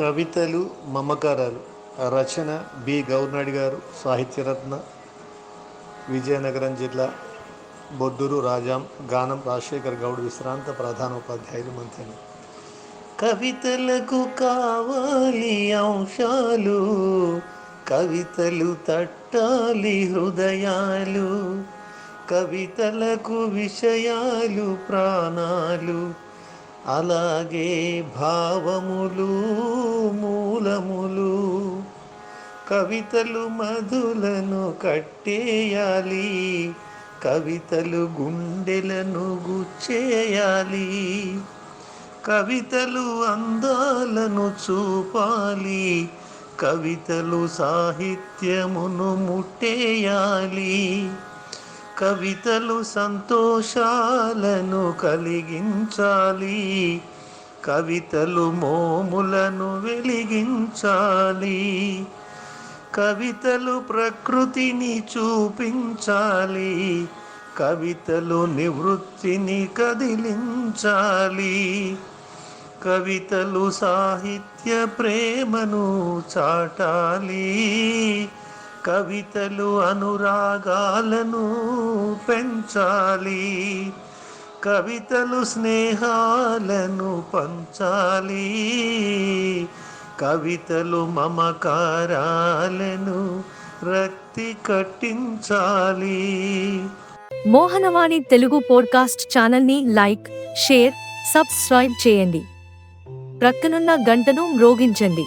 కవితలు మమకారాలు. రచన బి. గౌర్నాడి గారు సాహిత్యరత్న విజయనగరం జిల్లా బొడ్డూరు రాజాం గానం రాజశేఖర్ గౌడ్ విశ్రాంత ప్రధానోపాధ్యాయులు మంత్రి కవితలకు కావాలి అంశాలు కవితలు తట్టాలి హృదయాలు కవితలకు విషయాలు ప్రాణాలు అలాగే భావములు మూలములు కవితలు మధులను కట్టేయాలి. కవితలు గుండెలను గుచ్చేయాలి. కవితలు అందాలను చూపాలి. కవితలు సాహిత్యమును ముట్టేయాలి. కవితలు సంతోషాలను కలిగించాలి. కవితలు మోములను వెలిగించాలి. కవితలు ప్రకృతిని చూపించాలి. కవితలు నివృత్తిని కదిలించాలి. కవితలు సాహిత్య ప్రేమను చాటాలి. కవితలు అనురాగాలను పెంచాలి. కవితలు స్నేహాలను పంచాలి. కవితలు మమకారాలను రక్తి కట్టించాలి. మోహనవాణి తెలుగు పోడ్కాస్ట్ ఛానల్ని లైక్ షేర్ సబ్స్క్రైబ్ చేయండి. ప్రక్కనున్న గంటను మ్రోగించండి.